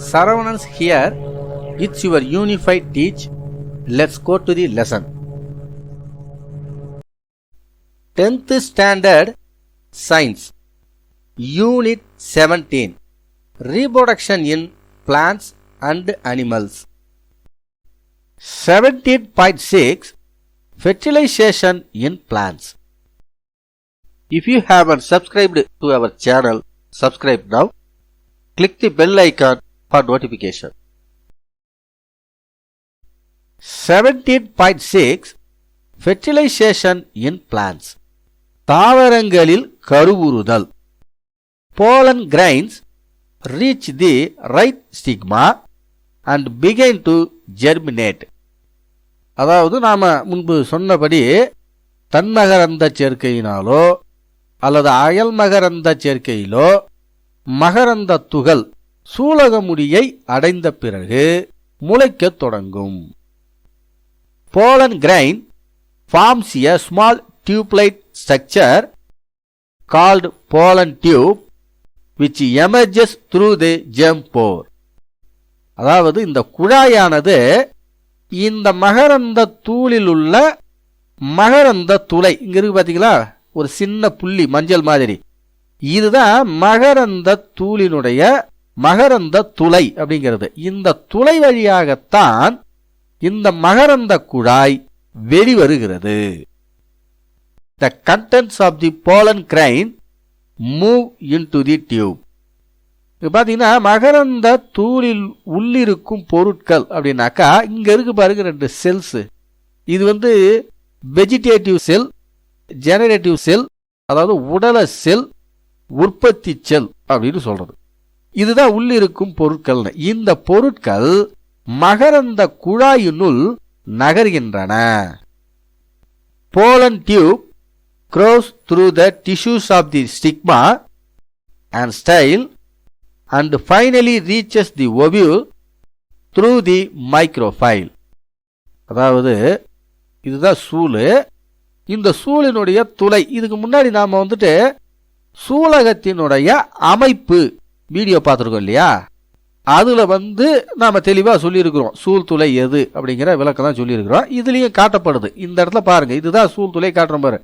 Saravanans here. It's your unified teach. Let's go to the lesson. 10th Standard Science Unit 17 Reproduction in Plants and Animals 17.6 Fertilization in Plants If you haven't subscribed to our channel, subscribe now. Click the bell icon for notification. 17.6 Fertilization in plants தாவரங்களில் கருவுறுதல் pollen grains reach the right stigma and begin to germinate அதாவது நாம் முன்பு சொன்னபடி தன்மகரந்த சேர்க்கையினாலோ அல்லது அயல் மகரந்த சேர்க்கையிலோ மகரந்த துகள் சூலகமுடியை அடைந்த பிறகு முளைக்கத் தொடங்கும். Pollen grain forms a small tube like structure called pollen tube which emerges through the germ pore அதாவது இந்த குழாயானது இந்த மகரந்த தூளில் உள்ள மகரந்த துளை. இங்க இருக்கு பாத்தீங்களா? ஒரு சின்ன புள்ளி மஞ்சள் மாதிரி. இதுதான் மகரந்த தூளினுடைய மகரந்த துளை அப்படிங்கிறது. இந்த துளை வழியாகத்தான் இந்த மகரந்த குழாய் வெளிவருகிறது. The contents of the pollen grain move into the tube இப்போ பார்த்தீங்கன்னா மகரந்த தூளில் உள்ளிருக்கும் பொருட்கள் அப்படின்னாக்கா இங்கே இருக்கு பாருங்க ரெண்டு செல்ஸு இது வந்து வெஜிடேட்டிவ் செல் ஜெனரேட்டிவ் செல் அதாவது உடல செல் உற்பத்தி செல் அப்படின்னு சொல்கிறது இதுதான் உள்ளிருக்கும் பொருட்கள்னு இந்த பொருட்கள் மகரந்த குழாயினுள் நகர்கின்றன pollen tube grows through the tissues of the stigma and style and finally reaches the ovule through the micropyle அதாவது இதுதான் சூழு இந்த சூழினுடைய துளை இதுக்கு முன்னாடி நாம் வந்துட்டு சூலகத்தினுடைய அமைப்பு வீடியோ பார்த்துருக்கோம் இல்லையா? அதில் வந்து நாம் தெளிவாக சொல்லியிருக்கிறோம். சூழ்துளை எது? அப்படிங்கிற விளக்கம் தான் சொல்லியிருக்கிறோம். இதுலேயும் காட்டப்படுது. இந்த இடத்துல பாருங்கள் இதுதான் சூழ்துளை காட்டுற பாரு.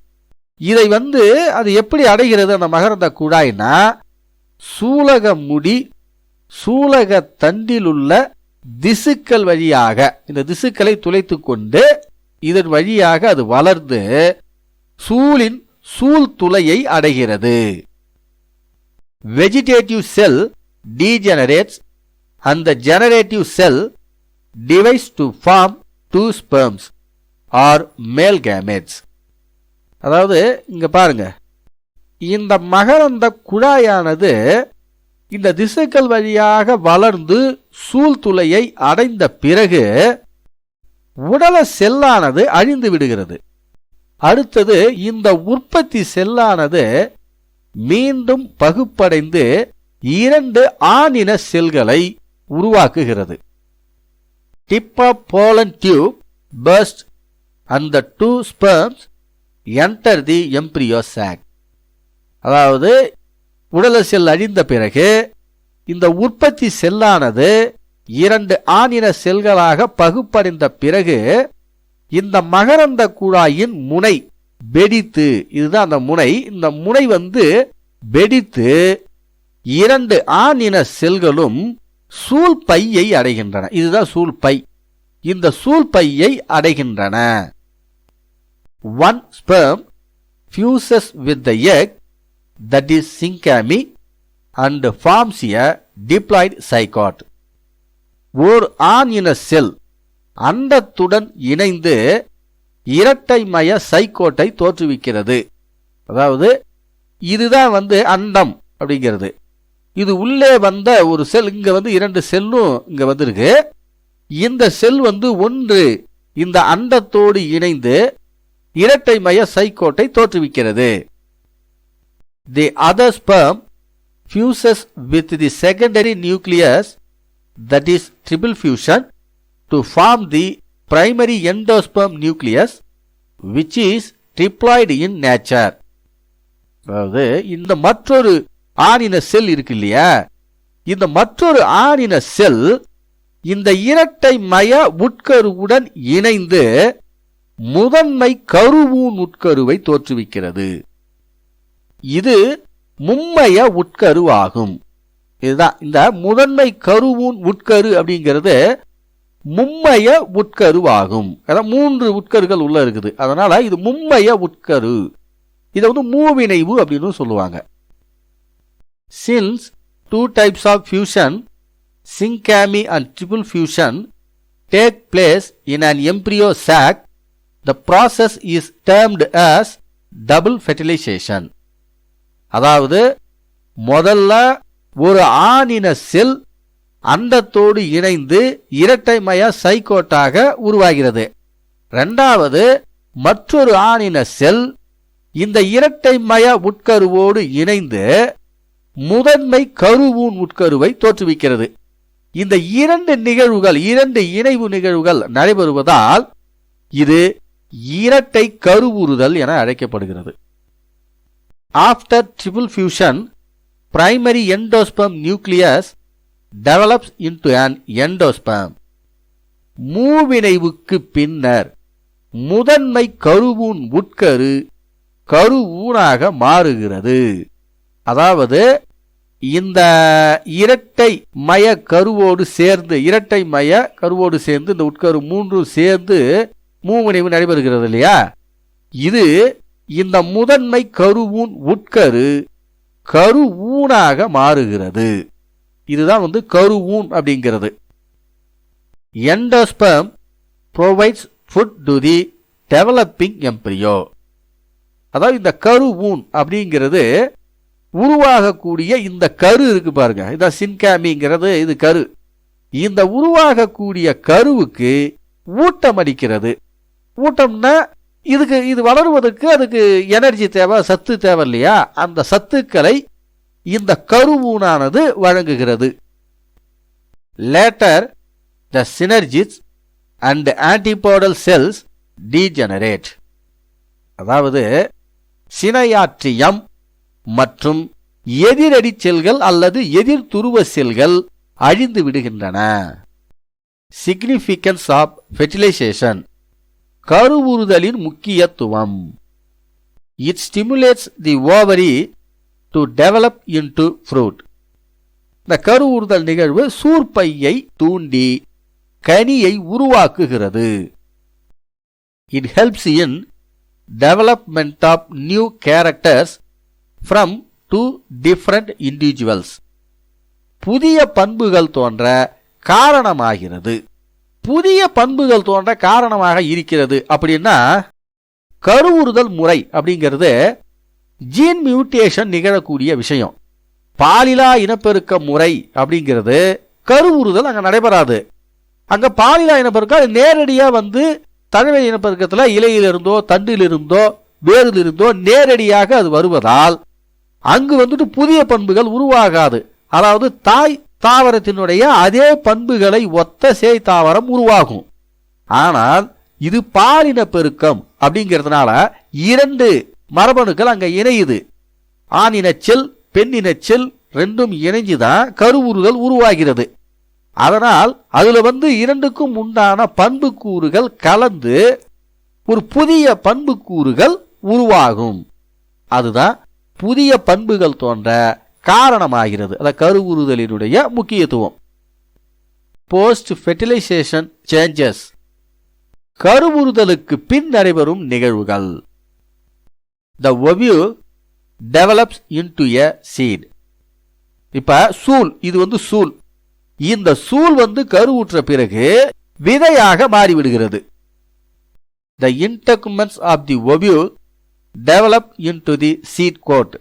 இதை வந்து அது எப்படி அடைகிறது? அந்த மகரந்த குழாய்னா சூலக முடி சூலக தண்டில் உள்ள திசுக்கள் வழியாக இந்த திசுக்களை துளைத்து கொண்டு இதன் வழியாக அது வளர்ந்து சூழின் சூழ்துளையை அடைகிறது. Vegetative cell degenerates and the generative cell divides to form two sperms or male gametes. அதாவது இங்க பாருங்க. இந்த மகரந்த குழாயானது இந்த திசுக்கள் வழியாக வளர்ந்து சூழ்துளையை அடைந்த பிறகு உடல செல்லானது அழிந்து விடுகிறது. அடுத்தது இந்த உற்பத்தி செல்லானது மீண்டும் பகுப்படைந்து இரண்டு ஆணின செல்களை உருவாக்குகிறது. Tip of pollen tube burst and the two sperms enter the embryo sac அதாவது உடல செல் அழிந்த பிறகு இந்த உற்பத்தி செல்லானது இரண்டு ஆணின செல்களாக பகுப்படைந்த பிறகு இந்த மகரந்த குழாயின் முனை வெடித்து இதுதான் அந்த முனை. இந்த முனை வந்து வெடித்து இரண்டு ஆணின செல்களும் சூழ் பையை அடைகின்றன. இதுதான் சூழ் பை. இந்த சூழ் பையை அடைகின்றன. One sperm fuses with the egg that is syngamy and forms a diploid zygote ஓர் ஆண் இன செல் அண்டத்துடன் இணைந்து இரட்டைமய சைக்கோட்டை தோற்றுவிக்கிறது. அதாவது இதுதான் வந்து அண்டம் அப்படிங்கிறது. இது உள்ளே வந்த ஒரு செல் இங்க வந்து இரண்டு செல்லும் இங்க வந்திருக்கு. இந்த செல் வந்து ஒன்று இந்த அண்டத்தோடு இணைந்து இரட்டைமய சைக்கோட்டை தோற்றுவிக்கிறது. The other sperm fuses with the secondary nucleus that is triple fusion to form the primary endosperm nucleus which is triploid in nature. அதாவது இந்த மற்றொரு ஆணின செல் இருக்கு இல்லையா? இந்த மற்றொரு ஆணின செல் இந்த இரட்டை மய உட்கருவுடன் இணைந்து முதன்மை கருவூன் உட்கருவை தோற்றுவிக்கிறது. இது மும்மைய உட்கரு ஆகும் இதுதான் இந்த முதன்மை கருவூன் உட்கரு அப்படிங்கிறது மும்மைய உட்கருவாகும். அதான் மூன்று உட்கருகள் உள்ள இருக்குது. அதனால இது மும்மைய உட்கரு. இதை வந்து மூவினைவு அப்படின்னு சொல்லுவாங்க. Since two types of fusion syngamy and triple fusion take place in an embryo sac the process is termed as double fertilisation அதாவது முதல்ல ஒரு ஆணின செல் அண்டத்தோடு இணைந்து இரட்டைமய சைக்கோட்டாக உருவாகிறது. இரண்டாவது மற்றொரு ஆணின செல் இந்த இரட்டைமய உட்கருவோடு இணைந்து முதன்மை கருவூன் உட்கருவை தோற்றுவிக்கிறது. இந்த இரண்டு நிகழ்வுகள் இரண்டு இணைவு நிகழ்வுகள் நடைபெறுவதால் இது இரட்டை கருவுறுதல் என அழைக்கப்படுகிறது. After triple fusion primary endosperm nucleus develops into an endosperm மூவினைவுக்கு பின்னர் முதன்மை கருவூன் உட்கரு கருவூனாக மாறுகிறது. அதாவது இந்த இரட்டை மய கருவோடு சேர்ந்து இரட்டை மய கருவோடு சேர்ந்து இந்த உட்கரு மூன்றும் சேர்ந்து மூவினைவு நடைபெறுகிறது இல்லையா? இது இந்த முதன்மை கருவூன் உட்கரு கருவூனாக மாறுகிறது. இதுதான் வந்து கருவூன் அப்படிங்கிறது. Endosperm provides food to the developing embryo அதாவது இந்த கரு ஊன் அப்படிங்கிறது உருவாகக்கூடிய இந்த கரு இருக்கு பாருங்க. இதான் சின்காமிங்கிறது இது கரு. இந்த உருவாகக்கூடிய கருவுக்கு ஊட்டம் அடிக்கிறது. ஊட்டம்னா இதுக்கு இது வளருவதற்கு அதுக்கு எனர்ஜி தேவை சத்து தேவை இல்லையா? அந்த சத்துக்களை இந்த கருவூனானது வழங்குகிறது. Later the synergids and antipodal cells degenerate அதாவது சினையாற்றியம் மற்றும் எதிரடி செல்கள் அல்லது எதிர் துருவ செல்கள் அழிந்து விடுகின்றன. சிக்னிஃபிகன்ஸ் ஆஃப் ஃபெர்டிலைசேஷன் கருவுறுதலின் முக்கியத்துவம். It stimulates the ovary to develop into fruit இந்த கருவுறுதல் நிகழ்வு சூர்பையை தூண்டி கனியை உருவாக்குகிறது. It helps in development of new characters from two different individuals புதிய பண்புகள் தோன்ற காரணமாகிறது. புதிய பண்புகள் தோன்ற காரணமாக இருக்கிறது அப்படின்னா கருவுறுதல் முறை அப்படிங்கிறது ஜீன் மியூட்டேஷன் நிகழக்கூடிய விஷயம். பாலிலா இனப்பெருக்க முறை அப்படிங்கிறது கருவுறுதல் அங்கே நடைபெறாது. அங்கே பாலிலா இனப்பெருக்கம் அது நேரடியாக வந்து தழுவை இனப்பெருக்கத்தில் இலையிலிருந்தோ தண்டிலிருந்தோ வேரிலிருந்தோ நேரடியாக அது வருவதால் அங்கு வந்துட்டு புதிய பண்புகள் உருவாகாது. அதாவது தாய் தாவரத்தினுடைய அதே பண்புகளை ஒத்த சேய் தாவரம் உருவாகும். ஆனால் இது பாலின பெருக்கம் அப்படிங்கிறதுனால இரண்டு மரபணுக்கள் அங்கே இணையுது. ஆணின செல் பெண்ணின செல் ரெண்டும் இணைஞ்சுதான் கருவுறுதல் உருவாகிறது. அதனால் அதுல வந்து இரண்டுக்கும் உண்டான பண்புக்கூறுகள் கலந்து ஒரு புதிய பண்புக்கூறுகள் உருவாகும். அதுதான் புதிய பண்புகள் தோன்ற காரணமாகிறது. அந்த கருவுறுதலினுடைய முக்கியத்துவம். போஸ்ட் ஃபெர்டிலைசேஷன் சேஞ்சஸ் கருவுறுதலுக்கு பின் நடைபெறும் நிகழ்வுகள். The ovule develops into a seed இப்ப சூல் இது வந்து சூல். இந்த சூல் வந்து கருவுற்ற பிறகு விதையாக மாறிவிடுகிறது. The integuments of the ovule develop into the seed coat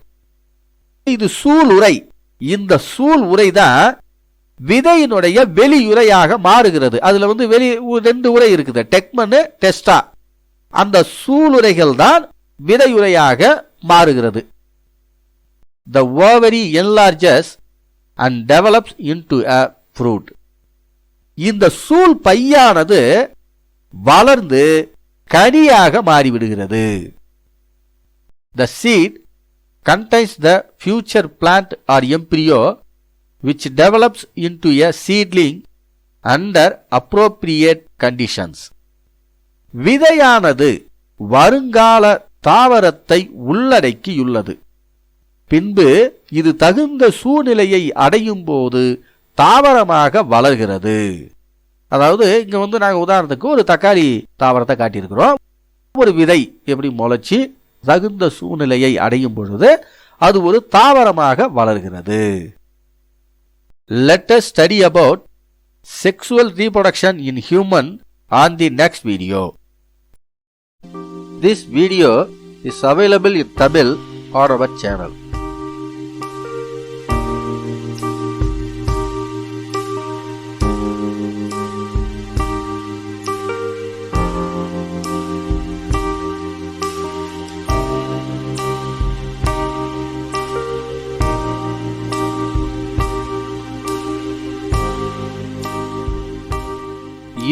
இது சூல் உரை. இந்த சூல் உரை தான் விதையினுடைய வெளியுறையாக மாறுகிறது. அதுல வந்து வெளி ரெண்டு உரை இருக்குது. டெக்மனு டெஸ்டா. அந்த சூளுரைகள் தான் விதையுறையாக மாறுகிறது the ovary enlarges and develops into a fruit இந்த சூழ் பையானது வளர்ந்து கனியாக மாறிவிடுகிறது the seed contains the future plant or embryo which develops into a seedling under appropriate conditions விதையானது வருங்கால தாவரத்தை உள்ளடக்கியுள்ளது. பின்பு இது தகுந்த சூழ்நிலையை அடையும் போது தாவரமாக வளர்கிறது. அதாவது இங்க வந்து நாங்கள் உதாரணத்துக்கு ஒரு தக்காளி தாவரத்தை காட்டியிருக்கிறோம். ஒரு விதை எப்படி முளைச்சி தகுந்த சூழ்நிலையை அடையும் பொழுது அது ஒரு தாவரமாக வளர்கிறது. Later study about sexual reproduction in human on the next video this video is available in tamil on our channel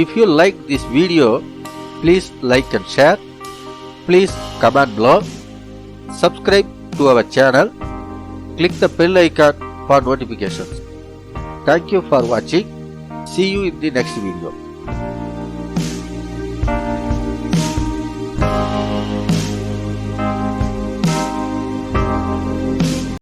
If you like this video, please like and share. Please comment below. Subscribe to our channel. Click the bell icon for notifications. Thank you for watching. See you in the next video.